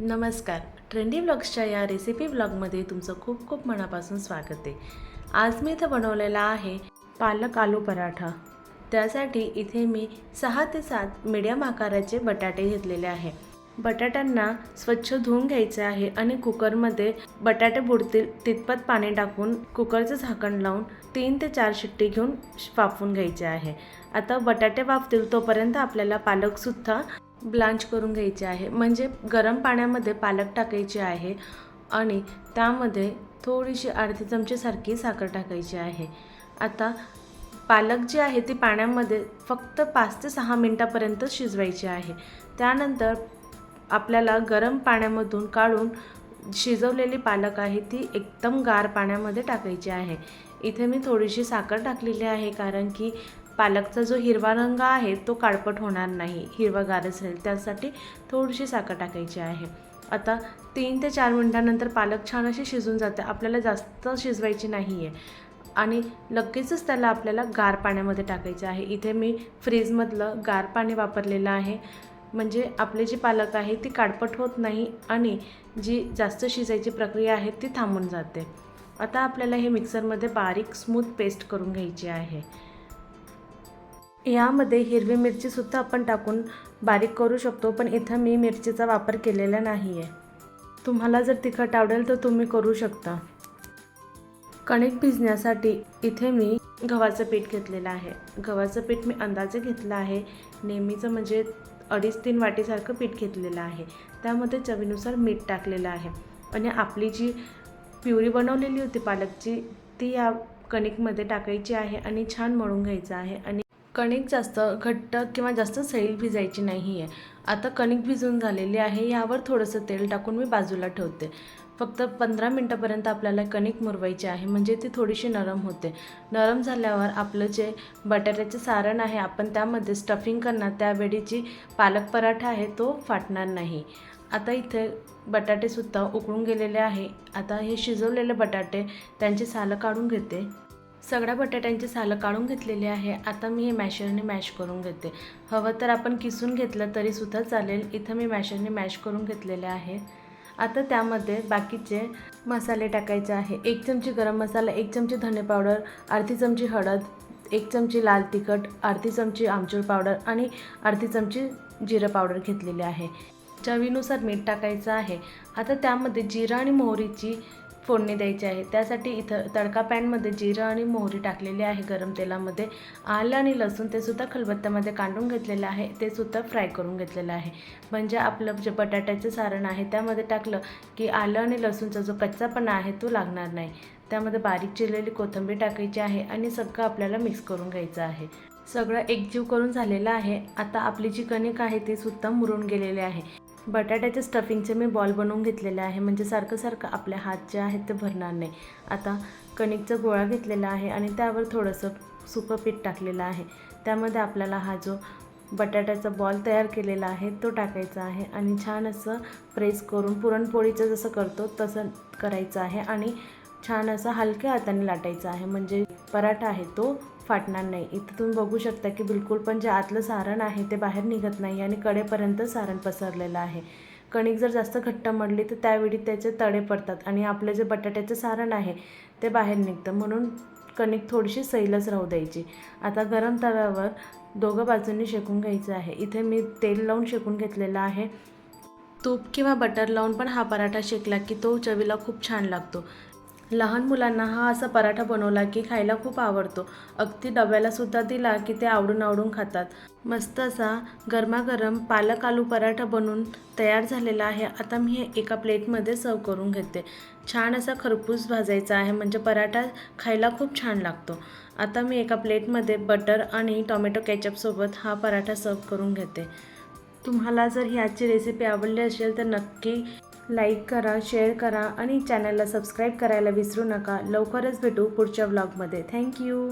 नमस्कार. ट्रेंडी ब्लॉग्सच्या या रेसिपी ब्लॉगमध्ये तुमचं खूप खूप मनापासून स्वागत आहे. आज मी इथं बनवलेला आहे पालक आलू पराठा. त्यासाठी इथे मी सहा ते सात मीडियम आकाराचे बटाटे घेतलेले आहे. बटाट्यांना स्वच्छ धुवून घ्यायचे आहे आणि कुकरमध्ये बटाटे बुडतील तितपत पाणी टाकून कुकरचं झाकण लावून तीन ते चार शिट्टी घेऊन वाफवून घ्यायचे आहे. आता बटाटे वाफतील तोपर्यंत आपल्याला पालकसुद्धा ब्लांच करून घ्यायचे आहे. म्हणजे गरम पाण्यामध्ये पालक टाकायचे आहे आणि त्यामध्ये थोडीशी अर्धी चमचेसारखी साखर टाकायची आहे. आता पालक जे आहे ती पाण्यामध्ये फक्त पाच ते सहा मिनटापर्यंत शिजवायची आहे. त्यानंतर आपल्याला गरम पाण्यामधून काढून शिजवलेली पालक आहे ती एकदम गार पाण्यामध्ये टाकायची आहे. इथे मी थोडीशी साखर टाकलेली आहे कारण की पालकचा जो हिरवा रंग आहे तो काळपट होणार नाही हिरवागारच राहील. त्यासाठी थोडीशी साखर टाकायची आहे. आता तीन ते चार मिनटानंतर पालक छान अशी शिजून जाते. आपल्याला जास्त शिजवायची नाही आहे आणि लगेचच त्याला आपल्याला गार पाण्यामध्ये टाकायचं आहे. इथे मी फ्रीजमधलं गार पाणी वापरलेलं आहे. म्हणजे आपले जी पालक आहे ती काळपट होत नाही आणि जी जास्त शिजायची प्रक्रिया आहे ती थांबून जाते. आता आपल्याला हे मिक्सरमध्ये बारीक स्मूथ पेस्ट करून घ्यायची आहे. यामध्ये हिरवी मिरचीसुद्धा आपण टाकून बारीक करू शकतो पण इथं मी मिरचीचा वापर केलेला नाही आहे तुम्हाला जर तिखट आवडेल तर तुम्ही करू शकता. कणिक भिजण्यासाठी इथे मी गव्हाचं पीठ घेतलेलं आहे. गव्हाचं पीठ मी अंदाजे घेतलं आहे. नेहमीचं म्हणजे अडीच तीन वाटीसारखं पीठ घेतलेलं आहे. त्यामध्ये चवीनुसार मीठ टाकलेलं आहे. आणि आपली जी प्युरी बनवलेली होती पालकची ती या कणिकमध्ये टाकायची आहे आणि छान मळून घ्यायचं आहे. आणि कणिक जास्त घट्ट किंवा जास्त सैल भिजायची नाही आहे आता कणिक भिजून झालेली आहे यावर थोडंसं तेल टाकून मी बाजूला ठेवते. फक्त पंधरा मिनटापर्यंत आपल्याला कणिक मुरवायची आहे म्हणजे ती थोडीशी नरम होते. नरम झाल्यावर आपलं जे बटाट्याचे सारण आहे आपण त्यामध्ये स्टफिंग करणार त्यावेळीची पालक पराठा आहे तो फाटणार नाही. आता इथे बटाटेसुद्धा उकळून गेलेले आहे. आता हे शिजवलेले बटाटे त्यांची सालं काढून घेते. सगळ्या बटाट्यांची सालं काढून घेतलेली आहे. आता मी हे मॅशरने मॅश करून घेते. हवं तर आपण किसून घेतलं तरीसुद्धा चालेल. इथं मी मॅशरने मॅश करून घेतलेले आहे. आता त्यामध्ये बाकीचे मसाले टाकायचे आहे. एक चमची गरम मसाला एक चमची धने पावडर अर्धी चमची हळद एक चमची लाल तिखट अर्धी चमची आमचूर पावडर आणि अर्धी चमची जिरं पावडर घेतलेली आहे. चवीनुसार मीठ टाकायचं आहे. आता त्यामध्ये जिरं आणि मोहरीची फोडणी द्यायची आहे. त्यासाठी इथं तडका पॅनमध्ये जिरं आणि मोहरी टाकलेली आहे गरम तेलामध्ये. आलं आणि लसूण ते सुद्धा खलबत्त्यामध्ये काढून घेतलेलं आहे. ते सुद्धा फ्राय करून घेतलेलं आहे. म्हणजे आपलं जे बटाट्याचं सारण आहे त्यामध्ये टाकलं की आलं आणि लसूणचा जो कच्चापणा आहे तो लागणार नाही. त्यामध्ये बारीक चिरलेली कोथिंबीर टाकायची आहे आणि सगळं आपल्याला मिक्स करून घ्यायचं आहे. सगळं एकजीव करून झालेलं आहे. आता आपली जी कणिक आहे ती सुद्धा मुरून गेलेली आहे. बटाट्याच्या स्टफिंगचे मी बॉल बनवून घेतलेले आहे. म्हणजे सारखं सारखं आपले हात जे आहेत ते भरणार नाही. आता कणिकचा गोळा घेतलेला आहे आणि त्यावर थोडंसं सुकं पीठ टाकलेलं आहे. त्यामध्ये आपल्याला हा जो बटाट्याचा बॉल तयार केलेला आहे तो टाकायचा आहे आणि छान असं प्रेस करून पुरणपोळीचं जसं करतो तसं करायचं आहे आणि छान असं हलक्या हाताने लाटायचं आहे. म्हणजे पराठा आहे तो फाटणार नाही. इथं तुम्ही बघू शकता की बिलकुल पण जे आतलं सारण आहे ते बाहेर निघत नाही आणि कडेपर्यंत सारण पसरलेलं आहे. कणिक जर जास्त घट्ट मडली तर त्यावेळी त्याचे तडे पडतात आणि आपलं जे बटाट्याचं सारण आहे ते बाहेर निघतं. म्हणून कणिक थोडीशी सैलच राहू द्यायची. आता गरम तव्यावर दोघं बाजूंनी शेकून घ्यायचं आहे. इथे मी तेल लावून शेकून घेतलेलं आहे. तूप किंवा बटर लावून पण हा पराठा शेकला की तो चवीला खूप छान लागतो. लहान मुलांना हा असा पराठा बनवला की खायला खूप आवडतो. अगदी डब्याला सुद्धा दिला की ते आवडून आवडून खातात. मस्त असा गरमागरम पालक आलू पराठा बनवून तयार झालेला आहे. आता मी हे एका प्लेटमध्ये सर्व करून घेते. छान असा खरपूस भाजायचा आहे म्हणजे पराठा खायला खूप छान लागतो. आता मी एका प्लेटमध्ये बटर आणि टॉमॅटो केचपसोबत हा पराठा सर्व करून घेते. तुम्हाला जर ही आजची रेसिपी आवडली असेल तर नक्की लाईक करा शेअर करा आणि चॅनलला सबस्क्राईब करायला विसरू नका. लवकरच भेटू पुढच्या व्लॉगमध्ये थँक्यू